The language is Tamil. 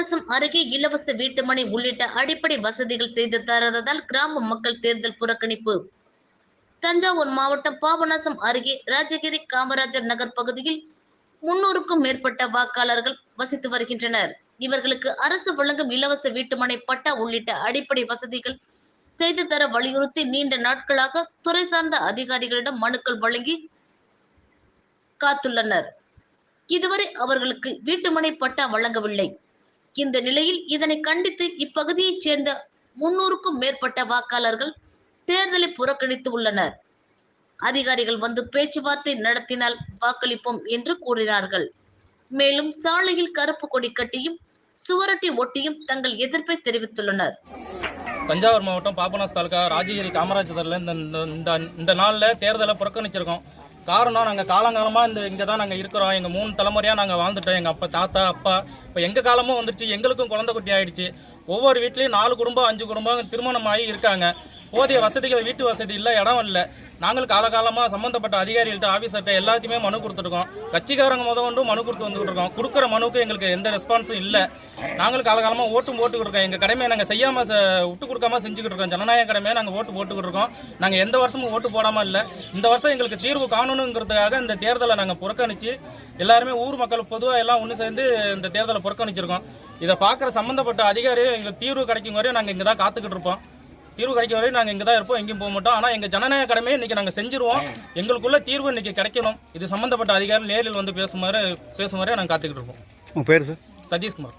பாபநாசம் அருகே இலவச வீட்டுமனை உள்ளிட்ட அடிப்படை வசதிகள் செய்து தராததால் கிராம மக்கள் தேர்தல் புறக்கணிப்பு. தஞ்சாவூர் மாவட்டம் பாபநாசம் அருகே ராஜகிரி காமராஜர் நகர் பகுதியில் முன்னூறுக்கும் மேற்பட்ட வாக்காளர்கள் வசித்து வருகின்றனர். இவர்களுக்கு அரசு வழங்கும் இலவச வீட்டுமனை பட்டா உள்ளிட்ட அடிப்படை வசதிகள் செய்து தர வலியுறுத்தி நீண்ட நாட்களாக துறை சார்ந்த அதிகாரிகளிடம் மனுக்கள் வழங்கி காத்துள்ளனர். இதுவரை அவர்களுக்கு வீட்டுமனை பட்டா வழங்கவில்லை. இந்த நிலையில் இதனை கண்டித்து இப்பகுதியைச் சேர்ந்த முன்னூறுக்கும் மேற்பட்ட வாக்காளர்கள் தேர்தலை புறக்கணித்து உள்ளனர். அதிகாரிகள் வந்து பேச்சுவார்த்தை நடத்தினால் வாக்களிப்போம் என்று கூறினார்கள். மேலும் சாலையில் கருப்பு கொடி கட்டியும் சுவரொட்டி ஒட்டியும் தங்கள் எதிர்ப்பை தெரிவித்துள்ளனர். தஞ்சாவூர் மாவட்டம் பாபநாஸ் தாலுகா ராஜகிரி காமராஜரில் இந்த இந்த- இந்த இந்த நாளில் தேர்தலை புறக்கணிச்சிருக்கோம். காரணம் நாங்கள் காலங்காலமாக இந்த இங்கே தான் நாங்கள் இருக்கிறோம். எங்கள் மூணு தலைமுறையாக நாங்கள் வாழ்ந்துட்டோம். எங்கள் அப்பா தாத்தா அப்பா. இப்போ எங்கள் காலமும் வந்துருச்சு. எங்களுக்கும் குழந்தை குட்டி ஆயிடுச்சு. ஒவ்வொரு வீட்லேயும் நாலு குடும்பம் அஞ்சு குடும்பம் திருமணம் ஆகி இருக்காங்க. போதிய வசதிகள் வீட்டு வசதி இல்லை இடம் இல்லை. நாங்கள் காலகாலமாக சம்மந்தப்பட்ட அதிகாரிகள்ட்ட ஆஃபீஸர்கிட்ட எல்லாத்தையுமே மனு கொடுத்துருக்கோம் கட்சிக்காரங்க முத கொண்டு மனு கொடுத்து வந்துட்டு இருக்கோம். கொடுக்குற மனுக்கு எங்களுக்கு எந்த ரெஸ்பான்ஸும் இல்லை. நாங்கள் காலகாலமாக ஓட்டும் போட்டுக்கிட்டு இருக்கோம். எங்கள் கடமையை நாங்கள் செய்யாமல் விட்டு கொடுக்காம செஞ்சுக்கிட்டு இருக்கோம். ஜனநாயக கடமையை நாங்கள் ஓட்டு போட்டுக்கிட்டு இருக்கோம். நாங்கள் எந்த வருஷமும் ஓட்டு போடாமல் இல்லை. இந்த வருஷம் எங்களுக்கு தீர்வு காணணுங்கிறதுக்காக இந்த தேர்தலை நாங்கள் புறக்கணித்து எல்லாருமே ஊர் மக்கள் பொதுவாக எல்லாம் ஒன்று சேர்ந்து இந்த தேர்தலை புறக்கணிச்சிருக்கோம். இதை பார்க்குற சம்மந்தப்பட்ட அதிகாரி எங்களுக்கு தீர்வு கிடைக்கும் வரையும் நாங்கள் இங்கே தான் காத்துக்கிட்டு இருப்போம். தீர்வு கிடைக்கும் வரையும் நாங்கள் இங்கே தான் இருப்போம். எங்கேயும் போக மாட்டோம். ஆனால் எங்கள் ஜனநாயக கடமையை இன்றைக்கி நாங்கள் செஞ்சிருவோம். எங்களுக்குள்ள தீர்வு இன்றைக்கி கிடைக்கணும். இது சம்மந்தப்பட்ட அதிகாரி நேரில் வந்து பேசுமாறு பேசுமாறு நாங்கள் காத்துக்கிட்டு இருக்கோம். பேர் சார் சதீஷ்குமார்.